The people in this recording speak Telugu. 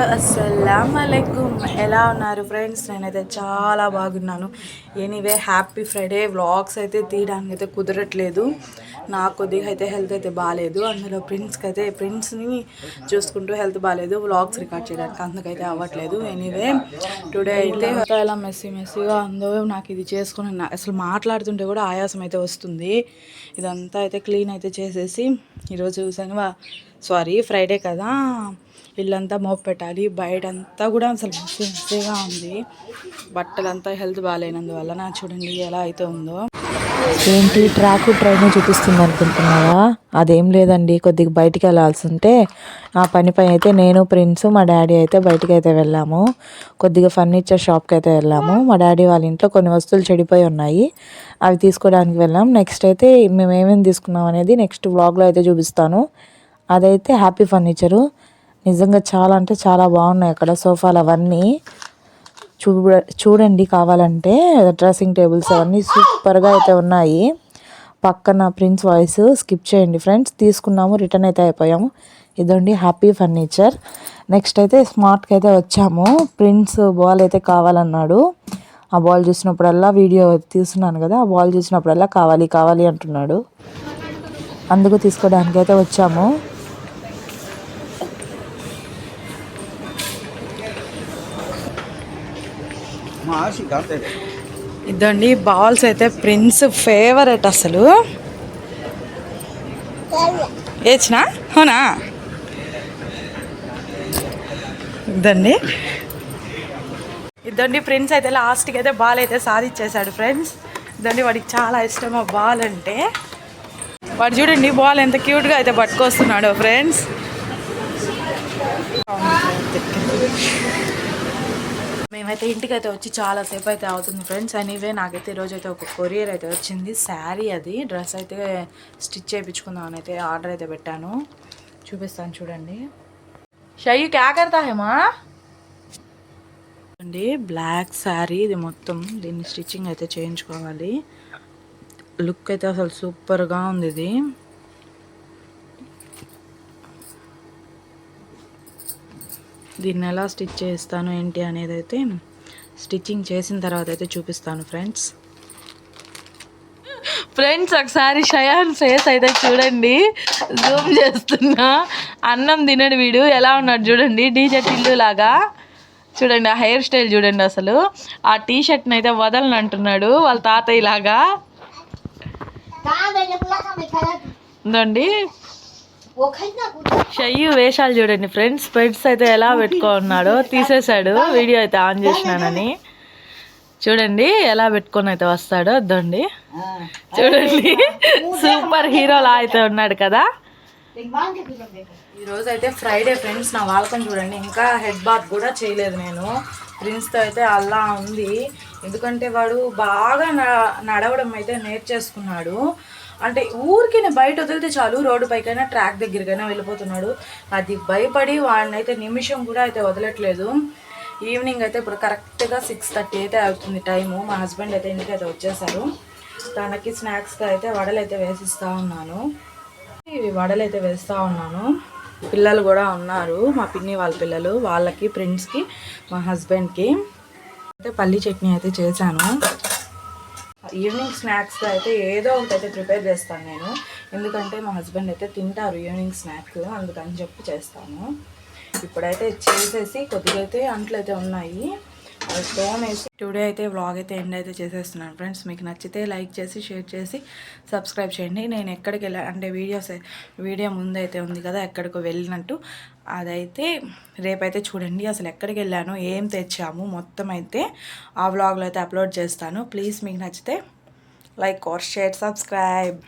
హలో అస్సలం అలైకుమ్. ఎలా ఉన్నారు ఫ్రెండ్స్? నేనైతే చాలా బాగున్నాను. Anyway happy Friday. వ్లాగ్స్ అయితే తీయడానికి అయితే కుదరట్లేదు. నాకు కొద్దిగా అయితే హెల్త్ అయితే బాగాలేదు అందులో ప్రిన్స్కి అయితే ప్రిన్స్ని చూసుకుంటూ హెల్త్ బాగాలేదు వ్లాగ్స్ రికార్డ్ చేయడానికి అందుకైతే అవ్వట్లేదు. ఎనీవే టుడే అయితే ఎలా మెస్సీ మెస్సీగా ఉందో నాకు ఇది చేసుకుని అసలు మాట్లాడుతుంటే కూడా ఆయాసం అయితే వస్తుంది. ఇదంతా అయితే క్లీన్ అయితే చేసేసి ఈరోజు చూసాను సారీ ఫ్రైడే కదా. ఇల్లంతా మోపు పెట్టాలి. బయట అంతా కూడా అసలు మెస్సీ మెస్సీగా ఉంది. బట్టలంతా హెల్త్ బాగాలేనందువల్ల నా చూడండి ఎలా అయితే ఉందో. ఏంటి ట్రాక్ ట్రైన్ చూపిస్తుంది అనుకుంటున్నావా? అదేం లేదండి కొద్దిగా బయటికి వెళ్ళాల్సి ఉంటే. ఆ పనిపై అయితే నేను ప్రిన్స్ మా డాడీ అయితే బయటికి అయితే వెళ్ళాము. కొద్దిగా ఫర్నిచర్ షాప్కి అయితే వెళ్ళాము. మా డాడీ వాళ్ళ ఇంట్లో కొన్ని వస్తువులు చెడిపోయి ఉన్నాయి. అవి తీసుకోవడానికి వెళ్ళాం. నెక్స్ట్ అయితే మేము ఏమేమి తీసుకున్నాం అనేది నెక్స్ట్ వ్లాగ్లో అయితే చూపిస్తాను. అదైతే హ్యాపీ ఫర్నిచరు. నిజంగా చాలా అంటే చాలా బాగున్నాయి అక్కడ సోఫాలు అవన్నీ. చూడ చూడండి కావాలంటే డ్రెస్సింగ్ టేబుల్స్ అవన్నీ సూపర్గా అయితే ఉన్నాయి. పక్కన ప్రిన్స్ వాయిస్ స్కిప్ చేయండి ఫ్రెండ్స్ తీసుకున్నాము రిటర్న్ అయితే అయిపోయాము. ఇదండి హ్యాపీ ఫర్నిచర్. నెక్స్ట్ అయితే స్మార్ట్కి అయితే వచ్చాము. ప్రిన్స్ బాల్ అయితే కావాలన్నాడు. ఆ బాల్ చూసినప్పుడల్లా వీడియో తీస్తున్నాను కదా ఆ బాల్ చూసినప్పుడల్లా కావాలి కావాలి అంటున్నాడు. అందుకు తీసుకోవడానికి అయితే వచ్చాము. ఇదండి బాల్స్ అయితే ప్రిన్స్ ఫేవరెట్ అసలు. ఏచినా అవునా? ఇదండి. ఇదండి ప్రిన్స్ అయితే లాస్ట్కి అయితే బాల్ అయితే సాధించేశాడు ఫ్రెండ్స్. ఇదండి వాడికి చాలా ఇష్టం ఆ బాల్ అంటే. వాడు చూడండి బాల్ ఎంత క్యూట్గా అయితే పట్టుకొస్తున్నాడు ఫ్రెండ్స్. మేమైతే ఇంటికి అయితే వచ్చి చాలా సేపు అయితే అవుతుంది ఫ్రెండ్స్. ఎనీవే నాకైతే ఈరోజు అయితే ఒక కొరియర్ అయితే వచ్చింది. శారీ అది. డ్రెస్ అయితే స్టిచ్ చేయించుకుందామని అయితే ఆర్డర్ అయితే పెట్టాను. చూపిస్తాను చూడండి. షయ్యి క్యాకర్తా హేమా? అండి బ్లాక్ శారీ ఇది మొత్తం. దీన్ని స్టిచ్చింగ్ అయితే చేయించుకోవాలి. లుక్ అయితే అసలు సూపర్గా ఉంది ఇది. దీన్ని ఎలా స్టిచ్ చేస్తాను ఏంటి అనేది అయితే స్టిచ్చింగ్ చేసిన తర్వాత అయితే చూపిస్తాను ఫ్రెండ్స్. ఫ్రెండ్స్ ఒకసారి షయాన్ ఫేస్ అయితే చూడండి. జూమ్ చేస్తున్నా. అన్నం తినడు వీడు. ఎలా ఉన్నాడు చూడండి. డీజే టిల్లు లాగా. చూడండి ఆ హెయిర్ స్టైల్ చూడండి అసలు. ఆ టీ షర్ట్ని అయితే వదలను అంటున్నాడు వాళ్ళ తాతయ్య లాగా. ఉందండి షయ్యు వేషాలు చూడండి ఫ్రెండ్స్. స్పెడ్స్ అయితే ఎలా పెట్టుకో ఉన్నాడో తీసేశాడు. వీడియో అయితే ఆన్ చేసినానని. చూడండి ఎలా పెట్టుకొని అయితే వస్తాడో వద్దండి చూడండి. సూపర్ హీరోలా అయితే ఉన్నాడు కదా. ఈరోజు అయితే ఫ్రైడే ఫ్రెండ్స్ నా వాళ్ళకం చూడండి. ఇంకా హెడ్ బాత్ కూడా చేయలేదు నేను. ప్రిన్స్తో అయితే అలా ఉంది. ఎందుకంటే వాడు బాగా న- నడవడం అయితే నేర్చేసుకున్నాడు. అంటే ఊరికి బయట వదిలితే చాలు రోడ్డు పైకైనా ట్రాక్ దగ్గరికైనా వెళ్ళిపోతున్నాడు. అది భయపడి వాడిని అయితే నిమిషం కూడా అయితే వదలట్లేదు. ఈవినింగ్ అయితే ఇప్పుడు కరెక్ట్గా సిక్స్ థర్టీ అయితే అవుతుంది టైము మా హస్బెండ్ అయితే ఇంటికి అయితే వచ్చేసారు. తనకి స్నాక్స్గా అయితే వడలు అయితే వేసిస్తూ ఉన్నాను. వడలు అయితే వేస్తూ ఉన్నాను. పిల్లలు కూడా ఉన్నారు. మా పిన్ని వాళ్ళ పిల్లలు వాళ్ళకి ఫ్రెండ్స్కి మా హస్బెండ్కి. అయితే పల్లి చట్నీ అయితే చేశాను. ఈవినింగ్ స్నాక్స్గా అయితే ఏదో ఒకటి అయితే ప్రిపేర్ చేస్తాను నేను. ఎందుకంటే మా హస్బెండ్ అయితే తింటారు ఈవినింగ్ స్నాక్స్. అందుకని చెప్పి చేస్తాను. ఇప్పుడైతే చేసేసి కొద్దిగా అయితే అంట్లు అయితే ఉన్నాయి. అవి తోమేసి టుడే అయితే వ్లాగ్ అయితే ఎండ్ అయితే చేసేస్తున్నాను ఫ్రెండ్స్. మీకు నచ్చితే లైక్ చేసి షేర్ చేసి సబ్స్క్రైబ్ చేయండి. నేను ఎక్కడికి వెళ్ళా అంటే వీడియోస్ వీడియో ముందైతే ఉంది కదా ఎక్కడికో వెళ్ళినట్టు. అదైతే రేపైతే చూడండి అసలు ఎక్కడికి వెళ్ళాను ఏం తెచ్చాము మొత్తం అయితే ఆ వ్లాగ్లో అయితే అప్లోడ్ చేస్తాను. ప్లీజ్ మీకు నచ్చితే లైక్ ఆర్ షేర్ సబ్స్క్రైబ్.